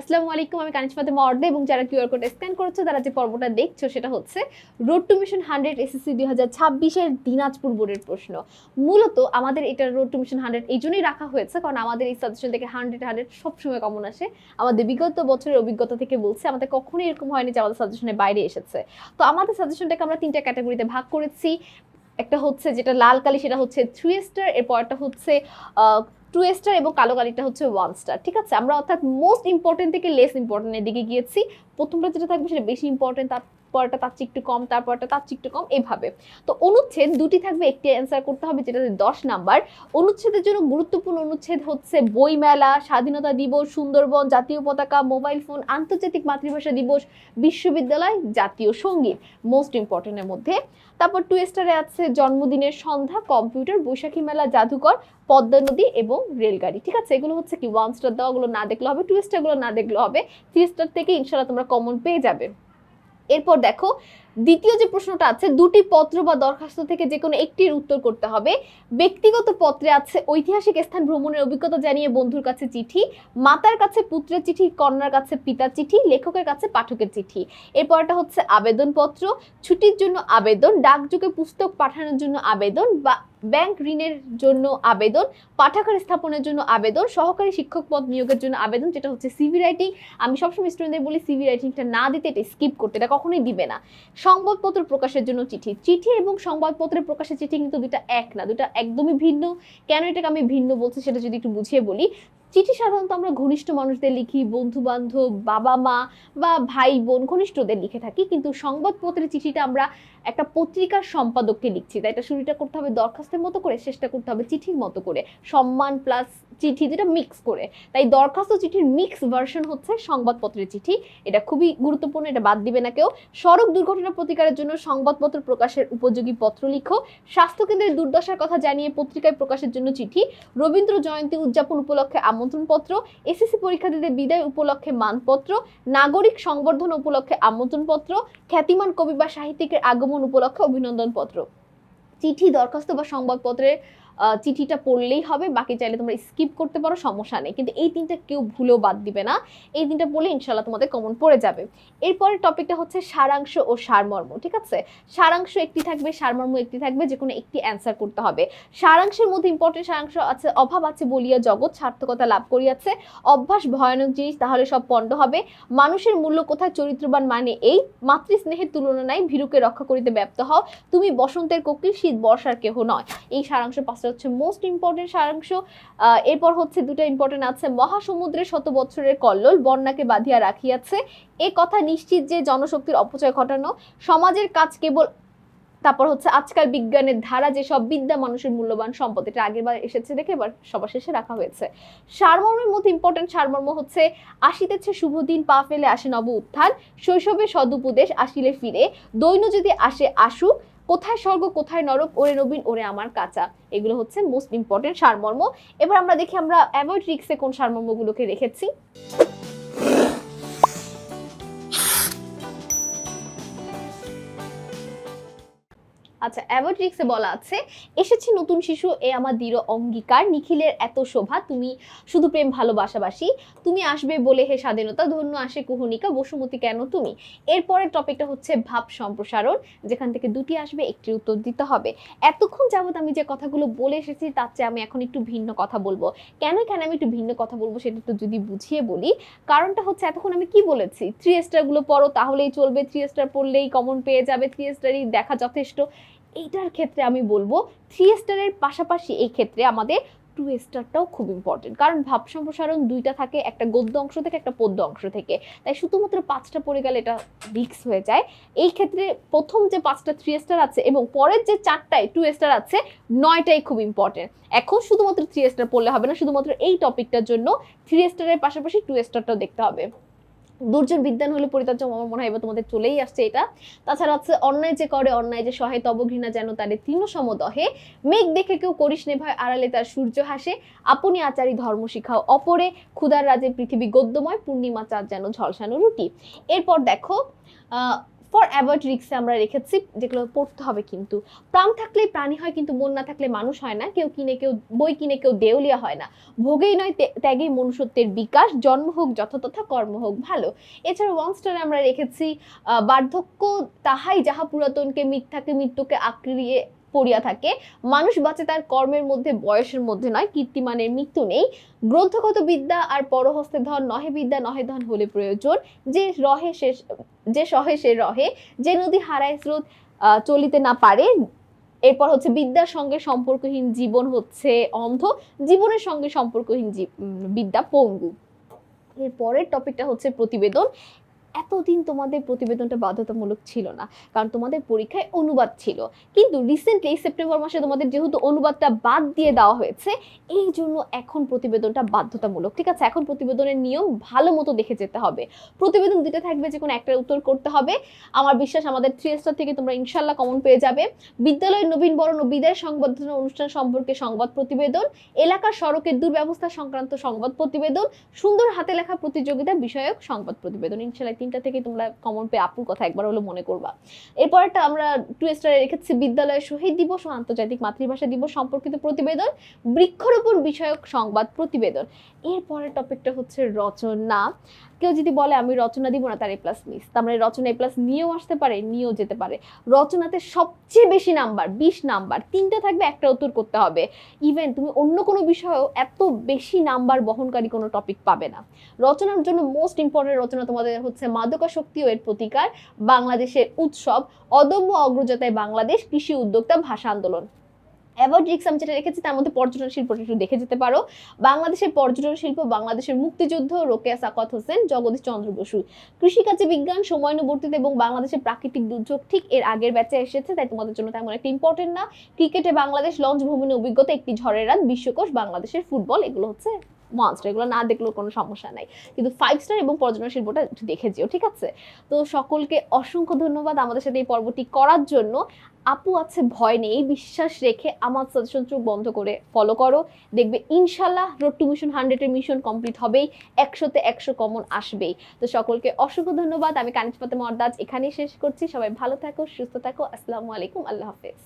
আসসালামু আলাইকুম, আমি কানিজ ফাতেমা অর্দে এবং যারা কিউআর কোড স্ক্যান করেছ, তারা যে পর্বটা দেখছ, সেটা হচ্ছে road to mission hundred SSC দুই হাজার ছাব্বিশের দিনাজপুর বোর্ডের প্রশ্ন। মূলত আমাদের এটা রোড টু মিশন হান্ড্রেড এই জন্যই রাখা হয়েছে, কারণ আমাদের এই সাজেশন থেকে হান্ড্রেড হান্ড্রেড সবসময় কমন আসে। আমাদের বিগত বছরের অভিজ্ঞতা থেকে বলছে, আমাদের কখনোই এরকম হয়নি যে আমাদের সাজেশনের বাইরে এসেছে। তো আমাদের সাজেশনটাকে আমরা তিনটা ক্যাটাগরিতে ভাগ করেছি। একটা হচ্ছে যেটা লাল কালি, সেটা হচ্ছে থ্রি স্টার এরপরটা হচ্ছে টু স্টার এবং কালো কালিটা হচ্ছে ওয়ান স্টার ঠিক আছে? আমরা অর্থাৎ মোস্ট ইম্পর্টেন্ট থেকে লেস ইম্পর্টেন্টের দিকে গিয়েছি। প্রথমটা যেটা থাকবে সেটা বেশি ইম্পর্টেন্ট তারপরটা তার চেয়ে একটু কম তারপরটা তার চেয়ে একটু কম, এভাবে। তো অনুচ্ছেদ দুটি থাকবে, একটি অ্যান্সার করতে হবে, যেটা দশ নাম্বার। অনুচ্ছেদের জন্য গুরুত্বপূর্ণ অনুচ্ছেদ হচ্ছে বইমেলা, স্বাধীনতা দিবস, সুন্দরবন, জাতীয় পতাকা মোবাইল ফোন আন্তর্জাতিক মাতৃভাষা দিবস, বিশ্ববিদ্যালয়, জাতীয় সংগীত মোস্ট ইম্পর্টেন্টের মধ্যে। তারপর টু স্টারে আছে জন্মদিনের সন্ধ্যা কম্পিউটার বৈশাখী মেলা জাদুকর পদ্মা নদী এবং রেলগাড়ি। ঠিক আছে? এগুলো হচ্ছে কি ওয়ান স্টার দেওয়াগুলো না দেখলে হবে টু স্টারগুলো না দেখলে হবে থ্রি স্টার থেকে ইনশাল্লাহ তোমরা কমন পেয়ে যাবে। এরপর দেখো দ্বিতীয় যে প্রশ্নটা আছে, দুটি পত্র বা দরখাস্ত থেকে যে কোনো একটির উত্তর করতে হবে। ব্যক্তিগত পত্রে আছে ঐতিহাসিক স্থান ভ্রমণের অভিজ্ঞতা জানিয়ে বন্ধুর কাছে চিঠি, মাতার কাছে পুত্রের চিঠি, কন্যার কাছে পিতার চিঠি, লেখকের কাছে পাঠকের চিঠি। এরপরটা হচ্ছে আবেদনপত্র, ছুটির জন্য আবেদন ডাকযোগে পুস্তক পাঠানোর জন্য আবেদন বা ব্যাংক ঋণের জন্য আবেদন, পাঠাগার স্থাপনের জন্য আবেদন, সহকারী শিক্ষক পদ নিয়োগের জন্য আবেদন, যেটা হচ্ছে সিভি রাইটিং। আমি সবসময় স্টুডেন্টদের বলি, সিভি রাইটিংটা না দিতে এটা স্কিপ করতে, এটা কখনোই দিবে না। সংবাদপত্র প্রকাশের জন্য চিঠি। চিঠি এবং সংবাদপত্রের প্রকাশের চিঠি কিন্তু দুটা এক না দুটা একদমই ভিন্ন। কেন এটাকে আমি ভিন্ন বলছি সেটা যদি একটু বুঝিয়ে বলি চিঠি সাধারণত আমরা ঘনিষ্ঠ মানুষদের লিখি বন্ধু বান্ধব বাবা মা বা ভাই বোন ঘনিষ্ঠদের লিখে থাকি। কিন্তু সংবাদপত্রের চিঠিটা আমরা একটা পত্রিকার সম্পাদককে লিখছি। তাই এটা শুরুটা করতে হবে দরখাস্তের মতো করে, শেষটা করতে হবে চিঠির মতো করে। সম্মান প্লাস চিঠি যেটা মিক্স করে। তাই দরখাস্ত চিঠির মিক্স ভার্সন হচ্ছে সংবাদপত্রের চিঠি। এটা খুবই গুরুত্বপূর্ণ, এটা বাদ দিবে না কেউ। সড়ক দুর্ঘটনা প্রতিকারের জন্য সংবাদপত্র প্রকাশের উপযোগী পত্র লিখো। স্বাস্থ্যকেন্দ্রের দুর্দশার কথা জানিয়ে পত্রিকায় প্রকাশের জন্য চিঠি। রবীন্দ্র জয়ন্তী উদযাপন উপলক্ষে আমন্ত্রণপত্র, এসএসসি পরীক্ষার্থীদের বিদায় উপলক্ষে মানপত্র, নাগরিক সংবর্ধন উপলক্ষে আমন্ত্রণপত্র, খ্যাতিমান কবি বা সাহিত্যিকের আগমন উপলক্ষে অভিনন্দন পত্র চিঠি, দরখাস্ত বা সংবাদপত্রের চিঠিটা পড়লেই হবে, বাকি চাইলে তোমরা স্কিপ করতে পারো, সমস্যা নেই। কিন্তু এই তিনটা কেউ ভুলেও বাদ দিবে না। এই তিনটা পড়লে ইনশাল্লাহ তোমাদের কমন পড়ে যাবে। এরপরের টপিকটা হচ্ছে সারাংশ ও সারমর্ম, ঠিক আছে? সারাংশ একটি থাকবে, সারমর্ম একটি থাকবে যে কোনো একটি অ্যান্সার করতে হবে। সারাংশের মধ্যে ইম্পর্টেন্ট সারাংশ আছে, অভাব আছে বলিয়া জগৎ, সার্থকতা লাভ করিয়াছে। অভ্যাস ভয়ানক জিনিস, তাহলে সব পণ্ড হবে। মানুষের মূল্য কোথায়, চরিত্রবান মানে এই। মাতৃস্নেহের তুলনা নাই, ভীরুকে রক্ষা করিতে ব্যপ্ত হও। তুমি বসন্তের কোকিল, শীত বর্ষার কেহ নয়। এই সারাংশ পাঁচটা হচ্ছে মোস্ট ইম্পর্টেন্ট সারাংশ। এরপর হচ্ছে দুটো ইম্পর্টেন্ট আছে মহাসমুদ্রের শত বছরের কল্লোল, বন্যাকে বাঁধিয়া রাখিয়াছে। এ কথা নিশ্চিত যে জনশক্তির অপচয় ঘটানো, সমাজের কাজ কেবল তারপর হচ্ছে আজকাল বিজ্ঞানের ধারা যে সব বিদ্যা মানুষের মূল্যবান সম্পদ, এটা আগের বার এসেছে দেখে এবার সবার শেষে রাখা হয়েছে। সারমর্মের মধ্যে ইম্পর্টেন্ট সারমর্ম হচ্ছে, আসিতেছে শুভ দিন, পা ফেলে আসে নব উত্থান, শৈশবে সদুপদেশ আসিলে ফিরে দৈন যদি আসে আসুক কোথায় স্বর্গ, কোথায় নরক? ওরে নবীন, ওরে আমার কাঁচা। এগুলো হচ্ছে মোস্ট ইম্পর্টেন্ট সারমর্ম। এবার আমরা দেখি আমরা অ্যাভয়েড রিক্সে কোন সারমর্মগুলোকে রেখেছি। আচ্ছা অ্যাভয়েড রিক্সে বলা আছে, এসেছে নতুন শিশু, এ আমার দৃঢ় অঙ্গীকার। নিখিলের এত শোভা, তুমি শুধু প্রেম ভালোবাসাবাসি তুমি আসবে বলে হে স্বাধীনতা, ধন্য আসে কুহনিকা, বসুমতী কেন তুমি? এরপরের টপিকটা হচ্ছে ভাব সম্প্রসারণ, যেখান থেকে দুটি আসবে, একটি উত্তর দিতে হবে। এতক্ষণ যাবত আমি যে কথাগুলো বলে এসেছি, তার চেয়ে আমি এখন একটু ভিন্ন কথা বলব। কেন কেন আমি একটু ভিন্ন কথা বলব, সেটা একটু যদি বুঝিয়ে বলি, কারণটা হচ্ছে এতক্ষণ আমি কি বলেছি? থ্রি স্টারগুলো পড়ো, তাহলেই চলবে। থ্রি স্টার পড়লেই কমন পেয়ে যাবে থ্রি স্টারই দেখা যথেষ্ট। এইটার ক্ষেত্রে আমি বলব থ্রি স্টারের পাশাপাশি এই ক্ষেত্রে আমাদের টু স্টারটাও খুব ইম্পর্টেন্ট কারণ ভাব সম্প্রসারণ দুইটা থাকে, একটা গদ্য অংশ থেকে একটা পদ্য অংশ থেকে। তাই শুধুমাত্র পাঁচটা পড়ে গেলে এটা রিক্স হয়ে যায়। এই ক্ষেত্রে প্রথম যে পাঁচটা থ্রি স্টার আছে এবং পরের যে চারটায় টু স্টার আছে, নয়টাই খুব ইম্পর্টেন্ট এখন শুধুমাত্র থ্রি স্টার পড়লে হবে না, শুধুমাত্র এই টপিকটার জন্য থ্রি স্টারের পাশাপাশি টু স্টারটাও দেখতে হবে। দুর্জন বিদ্যান হলে পরিতার্য আমার মনে হয় এবার তোমাদের চলেই আসছে এটা। তাছাড়া হচ্ছে অন্যায় যে করে, অন্যায় যে সহায়, তব ঘৃণা যেন তারে তৃণ সমদহে মেঘ দেখে কেউ করিস নে ভয়, আড়ালে তার সূর্য হাসে। আপনি আচারি ধর্ম শিখাও, অপরে ক্ষুদার রাজে পৃথিবী গদ্যময়, পূর্ণিমা চাঁদ যেন ঝলসানো রুটি। এরপর দেখো ফর অ্যাভার্ট রিক্সে আমরা রেখেছি, যেগুলো পড়তে হবে কিন্তু। প্রাণ থাকলে প্রাণী হয় কিন্তু মন না থাকলে মানুষ হয় না। কেউ কিনে, কেউ বই কিনে, কেউ দেউলিয়া হয় না। ভোগেই নয়, ত্যাগ- ত্যাগেই মনুষ্যত্বের বিকাশ। জন্ম হোক যথাতথা কর্ম হোক ভালো। এছাড়া ওয়ান স্টারে আমরা রেখেছি বার্ধক্য তাহাই যাহা পুরাতনকে, মিথ্যাকে, মৃত্যুকে আঁকড়িয়ে পড়িয়া থাকে। মানুষ বাঁচে তার কর্মের মধ্যে, বয়সের মধ্যে নয় কীর্তিমানের মৃত্যু নেই। গ্রন্থগত বিদ্যা আর পরহস্তে ধন, নহে বিদ্যা, নহে ধন হলে প্রয়োজন। যে রহে সে, যে সহে সে রহে। যে নদী হারায় স্রোত চলিতে না পারে। এরপর হচ্ছে বিদ্যার সঙ্গে সম্পর্কহীন জীবন হচ্ছে অন্ধ। জীবনের সঙ্গে সম্পর্কহীন বিদ্যা পঙ্গু। এর পরের টপিকটা হচ্ছে প্রতিবেদন। এতদিন তোমাদের প্রতিবেদনটা বাধ্যতামূলক ছিল না, কারণ তোমাদের পরীক্ষায় অনুবাদ ছিল। কিন্তু রিসেন্টলি সেপ্টেম্বর মাসে তোমাদের যেহেতু অনুবাদটা বাদ দিয়ে দেওয়া হয়েছে, এই জন্য এখন প্রতিবেদনটা বাধ্যতামূলক। ঠিক আছে, এখন প্রতিবেদনের নিয়ম ভালো মতো দেখে যেতে হবে। প্রতিবেদন দিতে থাকবে যে কোনো একটা উত্তর করতে হবে। আমার বিশ্বাস আমাদের থ্রি স্টার থেকে তোমরা ইনশাল্লাহ কমন পেয়ে যাবে। বিদ্যালয়ের নবীন বরণ ও বিদায় সংবর্ধনা অনুষ্ঠান সম্পর্কে সংবাদ প্রতিবেদন, এলাকার সড়কের দুর্ব্যবস্থা সংক্রান্ত সংবাদ প্রতিবেদন, সুন্দর হাতে লেখা প্রতিযোগিতা বিষয়ক সংবাদ প্রতিবেদন। ইনশাল্লাহ তিনটা থেকে তোমরা কমন পেয়ে আপুর কথা একবার হলো মনে করবা। এরপরটা আমরা টু স্টারে রেখেছি, বিদ্যালয়ের শহীদ দিবস ও আন্তর্জাতিক মাতৃভাষা দিবস সম্পর্কিত প্রতিবেদন, বৃক্ষরোপণ বিষয়ক সংবাদ প্রতিবেদন। এরপরের টপিকটা হচ্ছে রচনা। কেউ যদি বলে, আমি রচনা দিব না, তার এ প্লাস মিস তার মানে রচনা এ প্লাস নিয়েও আসতে পারে, নিয়েও যেতে পারে। রচনাতে সবচেয়ে বেশি নাম্বার বিশ নাম্বার তিনটা থাকবে, একটা উত্তর করতে হবে। ইভেন তুমি অন্য কোনো বিষয়েও এত বেশি নাম্বার বহনকারী কোনো টপিক পাবে না। রচনার জন্য মোস্ট ইম্পর্টেন্ট রচনা তোমাদের হচ্ছে মাদকাশক্তি ও এর প্রতিকার। বাংলাদেশের উৎসব, অদম্য অগ্রযাত্রায় বাংলাদেশ কৃষি উদ্যোক্তা ভাষা আন্দোলন। অ্যাওয়ার্ড রিক্স আমি যেটা রেখেছি, তার মধ্যে পর্যটন শিল্পটা একটু দেখে যেতে পারো। বাংলাদেশের পর্যটন শিল্প, বাংলাদেশের মুক্তিযুদ্ধ, রোকেয়া সাকাত হোসেন, জগদীশ চন্দ্র বসু। কৃষিকাজে বিজ্ঞান, সময়ানুবর্তিত এবং বাংলাদেশের প্রাকৃতিক দুর্যোগ ঠিক এর আগের ব্যাচে এসেছে, তাই তোমাদের জন্য তেমন একটা ইম্পর্টেন্ট না। ক্রিকেটে বাংলাদেশ লঞ্চ ভ্রমণের অভিজ্ঞতা, একটি ঝড়ের রাত, বিশ্বকোষ, বাংলাদেশের ফুটবল এগুলো হচ্ছে। মনস্টার এগুলো না দেখলেও কোনো সমস্যা নাই। কিন্তু ফাইভ স্টার এবং পর্যটন শিল্পটা একটু দেখে যেও, ঠিক আছে? তো সকলকে অসংখ্য ধন্যবাদ আমাদের সাথে এই পর্বটি করার জন্য। আপু আছে, ভয় নেই, বিশ্বাস রেখে আমার সাজেশন চোখ বন্ধ করে ফলো করো। দেখবে ইনশাল্লাহ রোড টু মিশন হান্ড্রেডের মিশন কমপ্লিট হবেই, একশোতে একশো কমন আসবেই। তো সকলকে অসংখ্য ধন্যবাদ। আমি কানিজ পাতে মর্দাজ এখানেই শেষ করছি। সবাই ভালো থাকো, সুস্থ থাকো। আসসালামু আলাইকুম। আল্লাহ হাফেজ।